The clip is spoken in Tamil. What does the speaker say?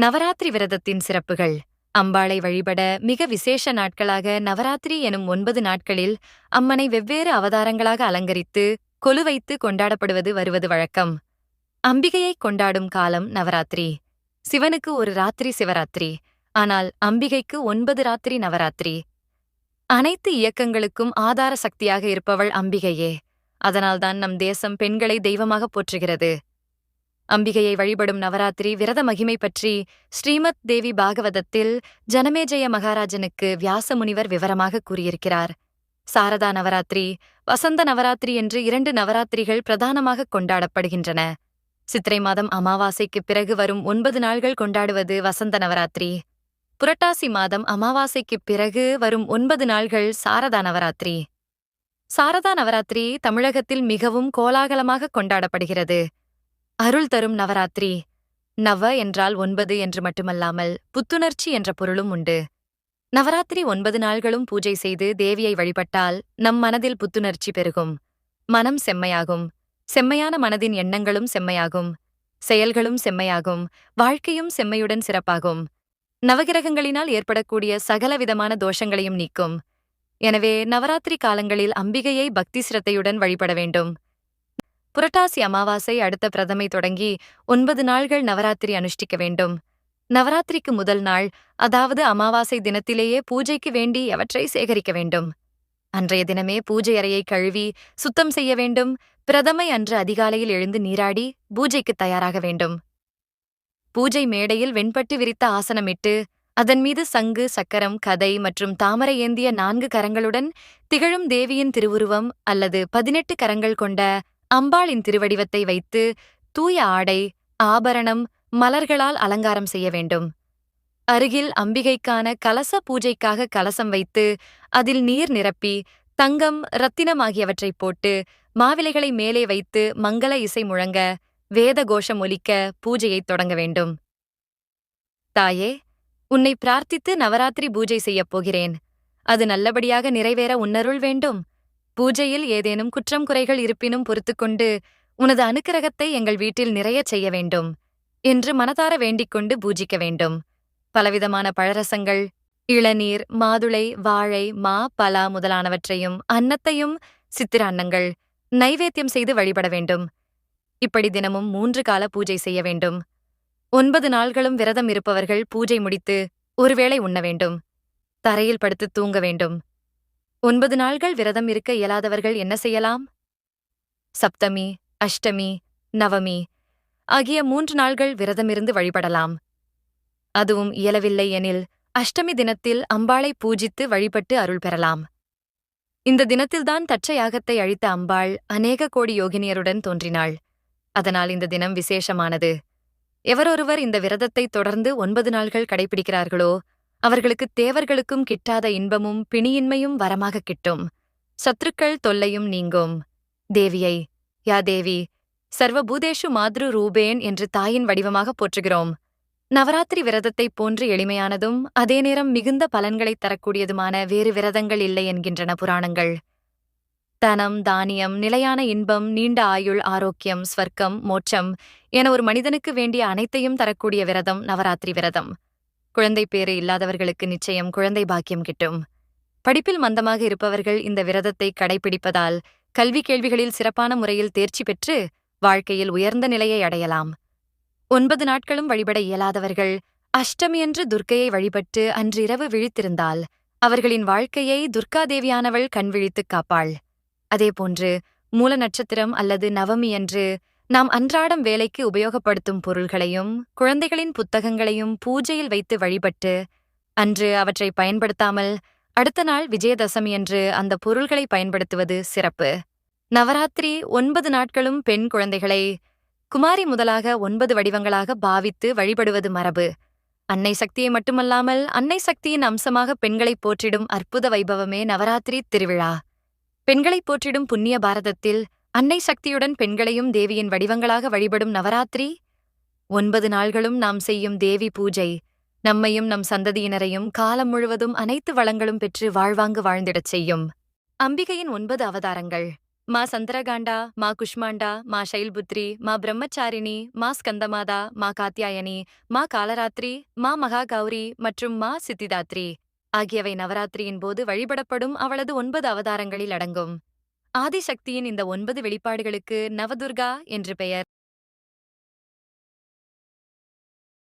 நவராத்திரி விரதத்தின் சிறப்புகள். அம்பாளை வழிபட மிக விசேஷ நாட்களாக நவராத்திரி எனும் ஒன்பது நாட்களில் அம்மனை வெவ்வேறு அவதாரங்களாக அலங்கரித்து கொலுவைத்து கொண்டாடப்படுவது வருவது வழக்கம். அம்பிகையை கொண்டாடும் காலம் நவராத்திரி. சிவனுக்கு ஒரு ராத்திரி சிவராத்திரி. ஆனால் அம்பிகைக்கு ஒன்பது ராத்திரி நவராத்திரி. அனைத்து இயக்கங்களுக்கும் ஆதார சக்தியாக இருப்பவள் அம்பிகையே. அதனால்தான் நம் தேசம் பெண்களை தெய்வமாக போற்றுகிறது. அம்பிகையை வழிபடும் நவராத்திரி விரத மகிமை பற்றி ஸ்ரீமத் தேவி பாகவதத்தில் ஜனமேஜய மகாராஜனுக்கு வியாச முனிவர் விவரமாக கூறியிருக்கிறார். சாரதா நவராத்திரி வசந்த நவராத்திரி என்று இரண்டு நவராத்திரிகள் பிரதானமாக கொண்டாடப்படுகின்றன. சித்திரை மாதம் அமாவாசைக்கு பிறகு வரும் ஒன்பது நாள்கள் கொண்டாடுவது வசந்த நவராத்திரி. புரட்டாசி மாதம் அமாவாசைக்குப் பிறகு வரும் ஒன்பது நாள்கள் சாரதா நவராத்திரி. சாரதா நவராத்திரி தமிழகத்தில் மிகவும் கோலாகலமாக கொண்டாடப்படுகிறது. அருள் தரும் நவராத்திரி. நவ என்றால் ஒன்பது என்று மட்டுமல்லாமல் புத்துணர்ச்சி என்ற பொருளும் உண்டு. நவராத்திரி ஒன்பது நாள்களும் பூஜை செய்து தேவியை வழிபட்டால் நம் மனதில் புத்துணர்ச்சி பெருகும். மனம் செம்மையாகும். செம்மையான மனதின் எண்ணங்களும் செம்மையாகும். செயல்களும் செம்மையாகும். வாழ்க்கையும் செம்மையுடன் சிறப்பாகும். நவகிரகங்களினால் ஏற்படக்கூடிய சகலவிதமான தோஷங்களையும் நீக்கும். எனவே நவராத்திரி காலங்களில் அம்பிகையை பக்தி சிரத்தையுடன் வழிபட வேண்டும். புரட்டாசி அமாவாசை அடுத்த பிரதமை தொடங்கி ஒன்பது நாள்கள் நவராத்திரி அனுஷ்டிக்க வேண்டும். நவராத்திரிக்கு முதல் நாள் அதாவது அமாவாசை தினத்திலேயே பூஜைக்கு வேண்டி அவற்றை சேகரிக்க வேண்டும். அன்றைய தினமே பூஜை அறையை கழுவி சுத்தம் செய்ய வேண்டும். பிரதமை அன்று அதிகாலையில் எழுந்து நீராடி பூஜைக்கு தயாராக வேண்டும். பூஜை மேடையில் வெண்பட்டு விரித்த ஆசனமிட்டு அதன் மீது சங்கு சக்கரம் கதை மற்றும் தாமரை ஏந்திய நான்கு கரங்களுடன் திகழும் தேவியின் திருவுருவம் அல்லது பதினெட்டு கரங்கள் கொண்ட அம்பாளின் திருவடிவத்தை வைத்து தூய ஆடை ஆபரணம் மலர்களால் அலங்காரம் செய்ய வேண்டும். அருகில் அம்பிகைக்கான கலச பூஜைக்காக கலசம் வைத்து அதில் நீர் நிரப்பி தங்கம் ரத்தினம் ஆகியவற்றைப் போட்டு மாவிலைகளை மேலே வைத்து மங்கள இசை முழங்க வேத கோஷம் ஒலிக்க பூஜையைத் தொடங்க வேண்டும். தாயே உன்னை பிரார்த்தித்து நவராத்திரி பூஜை செய்யப் போகிறேன். அது நல்லபடியாக நிறைவேற உன்னருள் வேண்டும். பூஜையில் ஏதேனும் குற்றம் குறைகள் இருப்பினும் பொறுத்துக்கொண்டு உனது அனுக்கிரகத்தை எங்கள் வீட்டில் நிறையச் செய்ய வேண்டும் என்று மனதார வேண்டிக் கொண்டு பூஜிக்க வேண்டும். பலவிதமான பழரசங்கள் இளநீர் மாதுளை வாழை மா பலா முதலானவற்றையும் அன்னத்தையும் சித்திர அன்னங்கள் நைவேத்தியம் செய்து வழிபட வேண்டும். இப்படி தினமும் மூன்று கால பூஜை செய்ய வேண்டும். ஒன்பது நாள்களும் விரதம் இருப்பவர்கள் பூஜை முடித்து ஒருவேளை உண்ண வேண்டும். தரையில் படுத்து தூங்க வேண்டும். ஒன்பது நாள்கள் விரதம் இருக்க இயலாதவர்கள் என்ன செய்யலாம்? சப்தமி அஷ்டமி நவமி ஆகிய மூன்று நாள்கள் விரதமிருந்து வழிபடலாம். அதுவும் இயலவில்லை எனில் அஷ்டமி தினத்தில் அம்பாளை பூஜித்து வழிபட்டு அருள் பெறலாம். இந்த தினத்தில்தான் தட்ச யாகத்தை அழித்த அம்பாள் அநேக கோடி யோகினியருடன் தோன்றினாள். அதனால் இந்த தினம் விசேஷமானது. எவரொருவர் இந்த விரதத்தை தொடர்ந்து ஒன்பது நாள்கள் கடைபிடிக்கிறார்களோ அவர்களுக்கு தேவர்களுக்கும் கிட்டாத இன்பமும் பிணியின்மையும் வரமாக கிட்டும். சத்துருக்கள் தொல்லையும் நீங்கும். தேவியை யா தேவி சர்வபூதேஷு மாத்ரு ரூபேன் என்று தாயின் வடிவமாக போற்றுகிறோம். நவராத்திரி விரதத்தைப் போன்று எளிமையானதும் அதே நேரம் மிகுந்த பலன்களைத் தரக்கூடியதுமான வேறு விரதங்கள் இல்லை என்கின்றன புராணங்கள். தனம் தானியம் நிலையான இன்பம் நீண்ட ஆயுள் ஆரோக்கியம் ஸ்வர்க்கம் மோட்சம் என ஒரு மனிதனுக்கு வேண்டிய அனைத்தையும் தரக்கூடிய விரதம் நவராத்திரி விரதம். குழந்தை பேறு இல்லாதவர்களுக்கு நிச்சயம் குழந்தை பாக்கியம் கிட்டும். படிப்பில் மந்தமாக இருப்பவர்கள் இந்த விரதத்தை கடைபிடிப்பதால் கல்வி கேள்விகளில் சிறப்பான முறையில் தேர்ச்சி பெற்று வாழ்க்கையில் உயர்ந்த நிலையை அடையலாம். ஒன்பது நாட்களும் வழிபட இயலாதவர்கள் அஷ்டமியன்று துர்க்கையை வழிபட்டு அன்றிரவு விழித்திருந்தால் அவர்களின் வாழ்க்கையை துர்காதேவியானவள் கண் விழித்துக் காப்பாள். அதேபோன்று மூல நட்சத்திரம் அல்லது நவமி அன்று நாம் அன்றாடம் வேலைக்கு உபயோகப்படுத்தும் பொருள்களையும் குழந்தைகளின் புத்தகங்களையும் பூஜையில் வைத்து வழிபட்டு அன்று அவற்றை பயன்படுத்தாமல் அடுத்த நாள் விஜயதசமி அன்று அந்த பொருள்களை பயன்படுத்துவது சிறப்பு. நவராத்திரி ஒன்பது நாட்களும் பெண் குழந்தைகளை குமாரி முதலாக ஒன்பது வடிவங்களாக பாவித்து வழிபடுவது மரபு. அன்னை சக்தியை மட்டுமல்லாமல் அன்னை சக்தியின் அம்சமாக பெண்களை போற்றிடும் அற்புத வைபவமே நவராத்திரி திருவிழா. பெண்களை போற்றிடும் புண்ணிய பாரதத்தில் அன்னை சக்தியுடன் பெண்களையும் தேவியின் வடிவங்களாக வழிபடும் நவராத்திரி. ஒன்பது நாள்களும் நாம் செய்யும் தேவி பூஜை. நம்மையும் நம் சந்ததியினரையும் காலம் முழுவதும் அனைத்து வளங்களும் பெற்று வாழ்வாங்கு வாழ்ந்திடச் செய்யும். அம்பிகையின் ஒன்பது அவதாரங்கள். மா சந்திரகாண்டா மா குஷ்மாண்டா மா சைல்புத்ரி மா பிரம்மச்சாரிணி மா ஸ்கந்தமாதா மா காத்தியாயனி மா காலராத்திரி மா மகாகௌரி மற்றும் மா சித்திதாத்ரி. ஆகியவை நவராத்திரியின் போது வழிபடப்படும் அவளது ஒன்பது அவதாரங்களில் அடங்கும். ஆதிசக்தியின் இந்த ஒன்பது வெளிப்பாடுகளுக்கு நவதுர்கா என்று பெயர்.